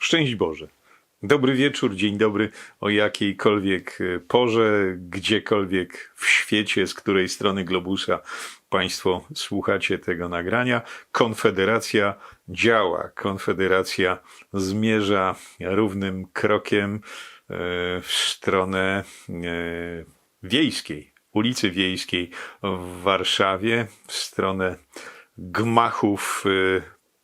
Szczęść Boże. Dobry wieczór, dzień dobry o jakiejkolwiek e, porze, gdziekolwiek w świecie, z której strony globusa Państwo słuchacie tego nagrania. Konfederacja działa. Konfederacja zmierza równym krokiem e, w stronę e, wiejskiej, ulicy Wiejskiej w Warszawie, w stronę gmachów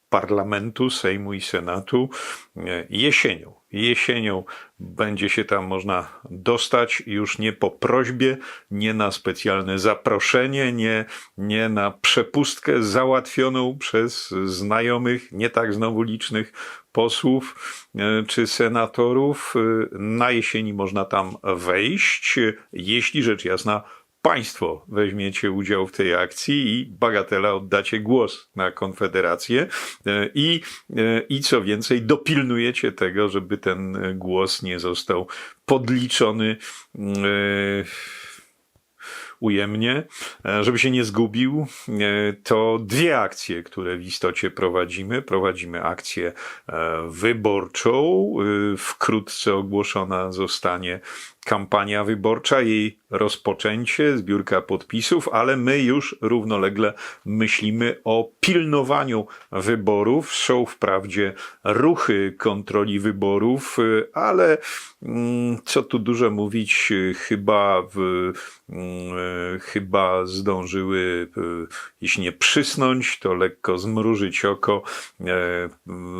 parlamentu, Sejmu i Senatu e, jesienią. Jesienią będzie się tam można dostać już nie po prośbie, nie na specjalne zaproszenie, nie, nie na przepustkę załatwioną przez znajomych, nie tak znowu licznych posłów e, czy senatorów. E, Na jesieni można tam wejść, jeśli rzecz jasna Państwo weźmiecie udział w tej akcji i bagatela oddacie głos na Konfederację e, i, e, i co więcej, dopilnujecie tego, żeby ten głos nie został podliczony e, ujemnie, żeby się nie zgubił, to dwie akcje, które w istocie prowadzimy. Prowadzimy akcję wyborczą. Wkrótce ogłoszona zostanie kampania wyborcza, jej rozpoczęcie, zbiórka podpisów, ale my już równolegle myślimy o pilnowaniu wyborów. Są wprawdzie ruchy kontroli wyborów, ale mm, co tu dużo mówić, chyba, w, mm, chyba zdążyły, jeśli nie przysnąć, to lekko zmrużyć oko. E,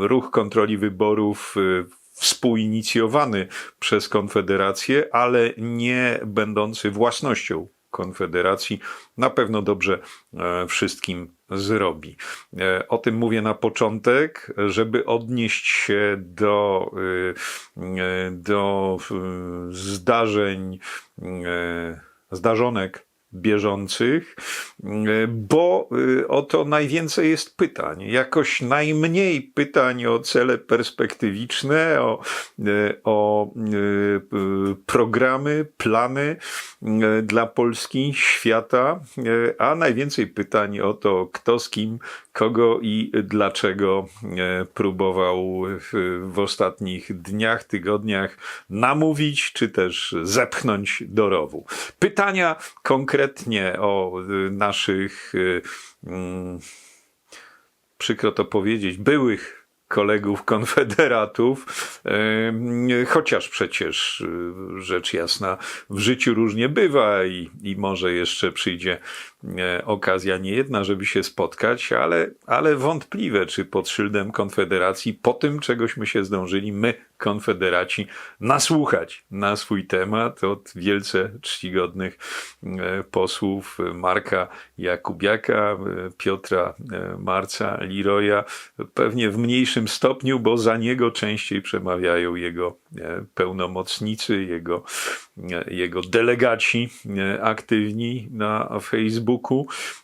Ruch kontroli wyborów y, współinicjowany przez Konfederację, ale nie będący własnością Konfederacji, na pewno dobrze e, wszystkim zrobi. E, O tym mówię na początek, żeby odnieść się do, e, do zdarzeń, zdarzonek bieżących, e, bo e, o to najwięcej jest pytań. Jakoś najmniej pytań o cele perspektywiczne, o, e, o programy, plany dla Polski, świata, a najwięcej pytań o to, kto z kim, kogo i dlaczego e, próbował w, ostatnich dniach, tygodniach namówić, czy też zepchnąć do rowu. Pytania konkretnie o y, naszych, y, mm, przykro to powiedzieć, byłych kolegów konfederatów, chociaż przecież rzecz jasna w życiu różnie bywa i, i może jeszcze przyjdzie e, okazja nie jedna, żeby się spotkać, ale, ale wątpliwe, czy pod szyldem Konfederacji, po tym czegośmy się zdążyli, my, Konfederaci, nasłuchać na swój temat od wielce czcigodnych e, posłów Marka Jakubiaka, e, Piotra e, Marca, Liroja, pewnie w mniejszym stopniu, bo za niego częściej przemawiają jego e, pełnomocnicy, jego, e, jego delegaci e, aktywni na Facebooku.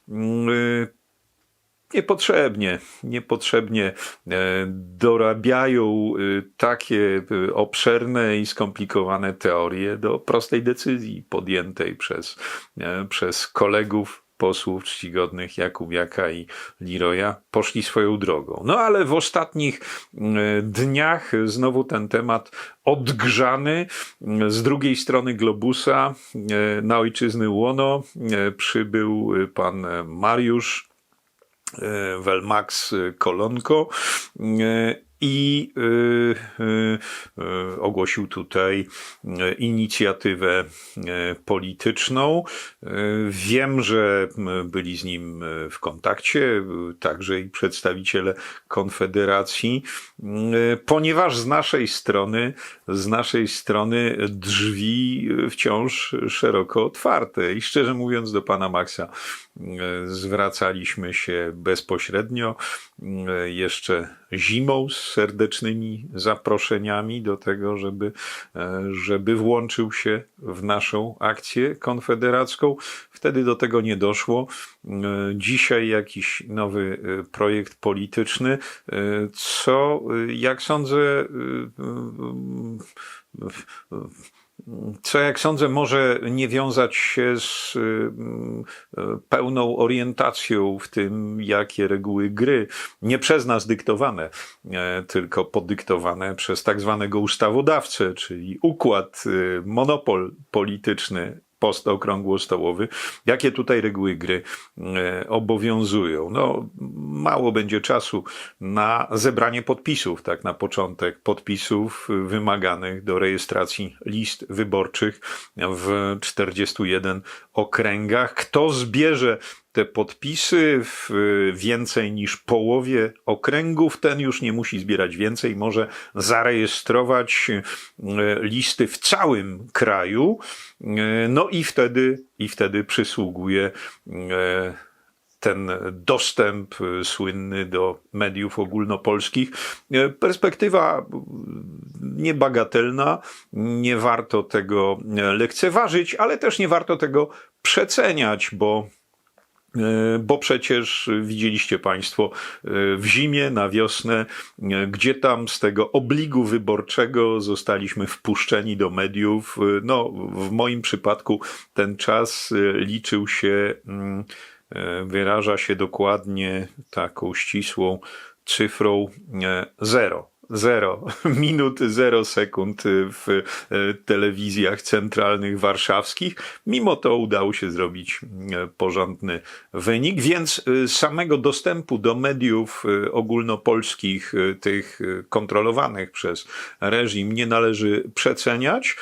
Mm, e, Niepotrzebnie, niepotrzebnie e, dorabiają e, takie e, obszerne i skomplikowane teorie do prostej decyzji podjętej przez, e, przez kolegów posłów czcigodnych Jakubiaka i Liroja poszli swoją drogą. No ale w ostatnich e, dniach znowu ten temat odgrzany z drugiej strony globusa e, na ojczyzny łono e, przybył pan Mariusz Welmax Kolonko i e, ogłosił tutaj e, inicjatywę e, polityczną. E, Wiem, że byli z nim w kontakcie także i przedstawiciele Konfederacji, ponieważ z naszej strony, z naszej strony drzwi wciąż szeroko otwarte. I szczerze mówiąc do pana Maxa, zwracaliśmy się bezpośrednio e, jeszcze zimą z serdecznymi zaproszeniami do tego, żeby, e, żeby włączył się w naszą akcję konfederacką. Wtedy do tego nie doszło. E, Dzisiaj jakiś nowy e, projekt polityczny, e, co, e, jak sądzę, e, e, co jak sądzę, może nie wiązać się z y, y, pełną orientacją w tym, jakie reguły gry, nie przez nas dyktowane, e, tylko podyktowane przez tak zwanego ustawodawcę, czyli układ, y, monopol polityczny post okrągłostołowy. Jakie tutaj reguły gry e, obowiązują? No, mało będzie czasu na zebranie podpisów, tak na początek, podpisów wymaganych do rejestracji list wyborczych w 41 okręgach. Kto zbierze te podpisy w więcej niż połowie okręgów, ten już nie musi zbierać więcej, może zarejestrować e, listy w całym kraju, e, no i wtedy, i wtedy przysługuje e, ten dostęp słynny do mediów ogólnopolskich. Perspektywa niebagatelna, nie warto tego lekceważyć, ale też nie warto tego przeceniać, bo bo przecież widzieliście Państwo e, w zimie, na wiosnę, e, gdzie tam z tego obligu wyborczego zostaliśmy wpuszczeni do mediów. No, w moim przypadku ten czas liczył się, mm, wyraża się dokładnie taką ścisłą cyfrą zero zero minut, zero sekund w e, telewizjach centralnych warszawskich. Mimo to udało się zrobić e, porządny wynik, więc e, samego dostępu do mediów ogólnopolskich, tych kontrolowanych przez reżim, nie należy przeceniać.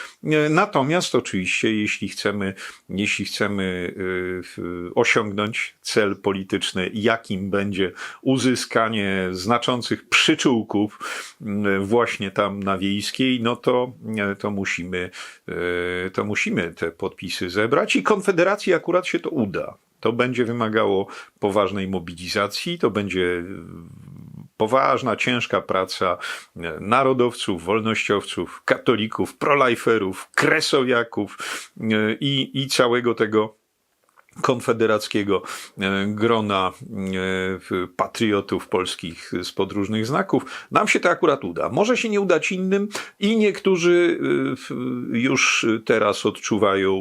Natomiast oczywiście, jeśli chcemy, jeśli chcemy osiągnąć cel polityczny, jakim będzie uzyskanie znaczących przyczółków, właśnie tam na Wiejskiej, no to, to, musimy, e, to musimy te podpisy zebrać i Konfederacji akurat się to uda. To będzie wymagało poważnej mobilizacji, to będzie poważna, ciężka praca narodowców, wolnościowców, katolików, proliferów, kresowiaków e, i, i całego tego konfederackiego e, grona e, patriotów polskich z podróżnych znaków. Nam się to akurat uda. Może się nie udać innym i niektórzy e, już teraz odczuwają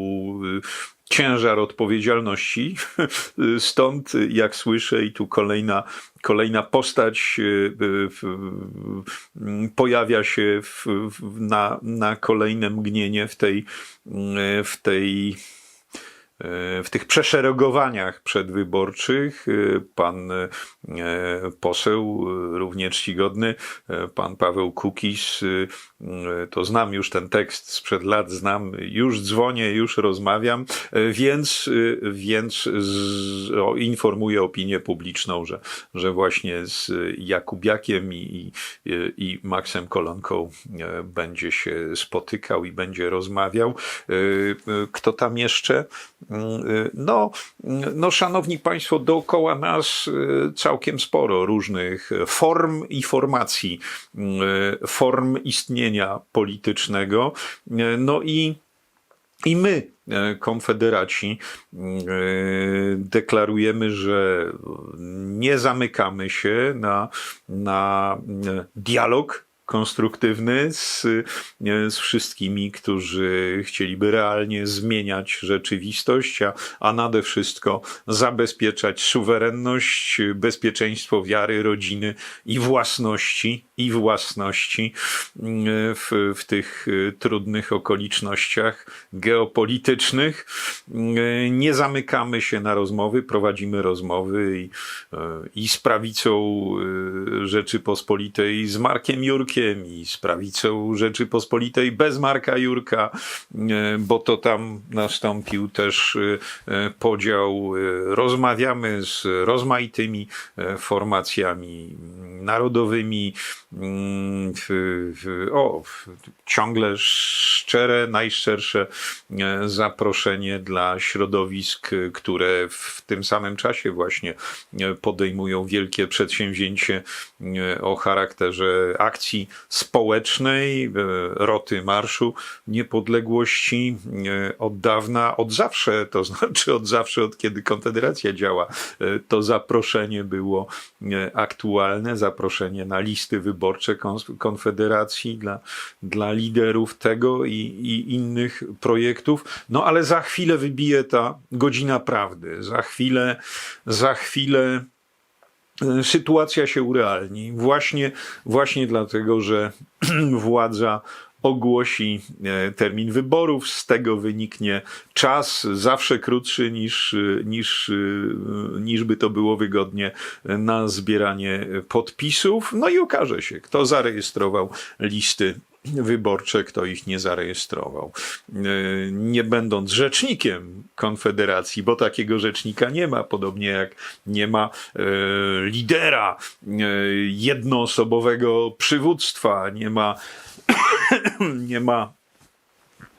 ciężar odpowiedzialności. Stąd, jak słyszę, i tu kolejna, kolejna postać pojawia się na, na kolejne mgnienie w tej, w tej w tych przeszeregowaniach przedwyborczych y, pan y, poseł, równie czcigodny, y, pan Paweł Kukis, to znam już ten tekst sprzed lat, znam, już dzwonię, już rozmawiam, więc, więc z, o, informuję opinię publiczną, że, że właśnie z Jakubiakiem i, i, i Maksem Kolonką będzie się spotykał i będzie rozmawiał. Kto tam jeszcze? No, no, szanowni Państwo, dookoła nas e, całkiem sporo różnych form i formacji, e, form istnienia politycznego. E, no i i my, konfederaci, deklarujemy, że nie zamykamy się na, na dialog konstruktywny z, z wszystkimi, którzy chcieliby realnie zmieniać rzeczywistość, a, a nade wszystko zabezpieczać suwerenność, bezpieczeństwo wiary, rodziny i własności, i własności mm, w, w tych trudnych okolicznościach geopolitycznych. Nie zamykamy się na rozmowy, prowadzimy rozmowy i, i z prawicą Rzeczypospolitej, z Markiem Jurkiem, i z prawicą Rzeczypospolitej bez Marka Jurka, bo to tam nastąpił też podział. Rozmawiamy z rozmaitymi formacjami narodowymi. Mm, o, ciągle szczere, najszczersze zaproszenie dla środowisk, które w tym samym czasie właśnie podejmują wielkie przedsięwzięcie o charakterze akcji społecznej, e, roty Marszu Niepodległości e, od dawna, od zawsze, to znaczy od zawsze, od kiedy Konfederacja działa, e, to zaproszenie było aktualne, zaproszenie na listy wyborcze Konfederacji, dla, dla liderów tego i, i innych projektów. No ale za chwilę wybije ta godzina prawdy. Za chwilę, za chwilę e, sytuacja się urealni. Właśnie, właśnie dlatego, że władza ogłosi e, termin wyborów, z tego wyniknie czas zawsze krótszy niż, e, niż, e, niż by to było wygodnie na zbieranie podpisów. No i okaże się, kto zarejestrował listy wyborcze, kto ich nie zarejestrował. Nie będąc rzecznikiem Konfederacji, bo takiego rzecznika nie ma, podobnie jak nie ma lidera jednoosobowego przywództwa, nie ma nie ma,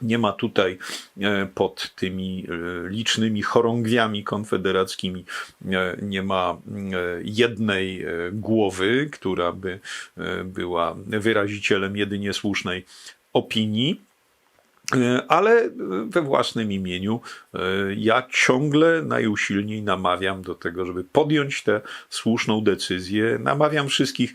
nie ma tutaj e, pod tymi e, licznymi chorągwiami konfederackimi, e, nie ma jednej głowy, która by była wyrazicielem jedynie słusznej opinii. Ale we własnym imieniu ja ciągle najusilniej namawiam do tego, żeby podjąć tę słuszną decyzję. Namawiam wszystkich,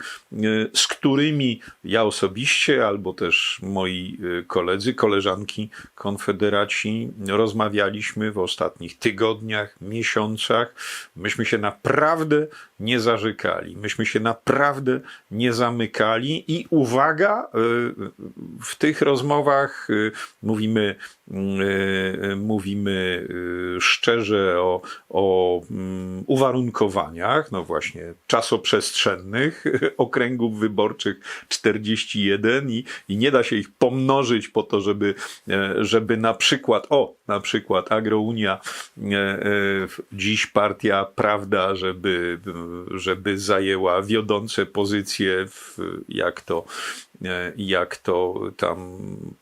z którymi ja osobiście, albo też moi koledzy, koleżanki, konfederaci rozmawialiśmy w ostatnich tygodniach, miesiącach. Myśmy się naprawdę nie zarzekali, myśmy się naprawdę nie zamykali i uwaga, w tych rozmowach mówimy, mówimy szczerze o, o mm, uwarunkowaniach, no właśnie czasoprzestrzennych okręgów wyborczych 41 i, i nie da się ich pomnożyć po to, żeby, żeby na przykład, o, na przykład Agrounia, dziś partia Prawda, żeby, żeby zajęła wiodące pozycje, w, jak to, jak to tam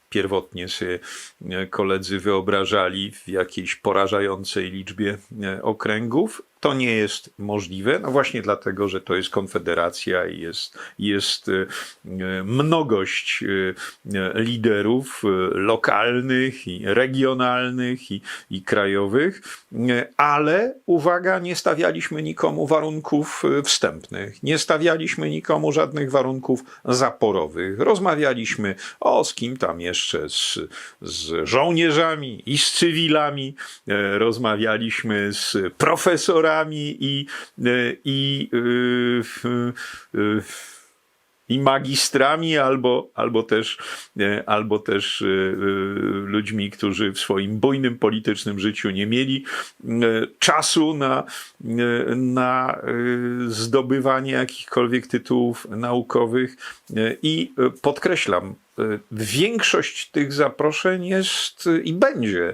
pierwotnie sobie koledzy wyobrażali w jakiejś porażającej liczbie okręgów. To nie jest możliwe, no właśnie dlatego, że to jest konfederacja i jest, jest mnogość liderów lokalnych i regionalnych i, i krajowych, ale uwaga, nie stawialiśmy nikomu warunków wstępnych, nie stawialiśmy nikomu żadnych warunków zaporowych. Rozmawialiśmy o z kim tam jeszcze, z, z żołnierzami i z cywilami, rozmawialiśmy z profesorami, i, i, i magistrami, albo, albo, też, albo też ludźmi, którzy w swoim bujnym politycznym życiu nie mieli czasu na, na zdobywanie jakichkolwiek tytułów naukowych. I podkreślam, Większość tych zaproszeń jest i będzie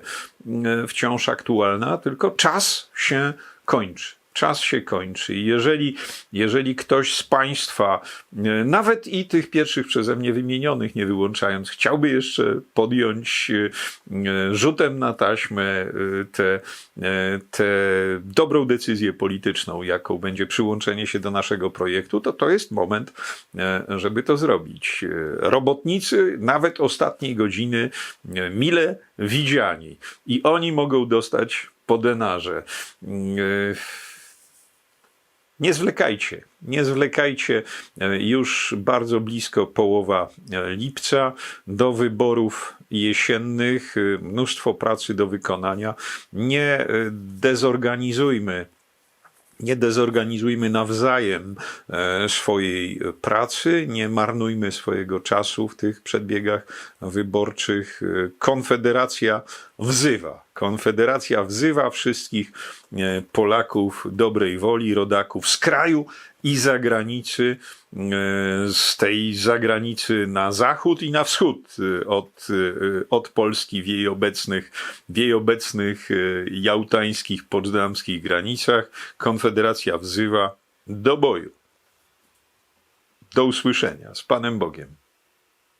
wciąż aktualna, tylko czas się kończy. Czas się kończy. I jeżeli, jeżeli ktoś z Państwa, nawet i tych pierwszych przeze mnie wymienionych, nie wyłączając, chciałby jeszcze podjąć rzutem na taśmę tę dobrą decyzję polityczną, jaką będzie przyłączenie się do naszego projektu, to to jest moment, żeby to zrobić. Robotnicy, nawet ostatniej godziny, mile widziani. I oni mogą dostać po denarze. Nie zwlekajcie, nie zwlekajcie. Już bardzo blisko połowa lipca do wyborów jesiennych, mnóstwo pracy do wykonania. Nie dezorganizujmy nie dezorganizujmy nawzajem swojej pracy, nie marnujmy swojego czasu w tych przedbiegach wyborczych. Konfederacja wzywa. Konfederacja wzywa wszystkich Polaków dobrej woli, rodaków z kraju i zagranicy, z tej zagranicy na zachód i na wschód od, od Polski w jej obecnych, w jej obecnych jałtańskich, poczdamskich granicach. Konfederacja wzywa do boju. Do usłyszenia. Z Panem Bogiem.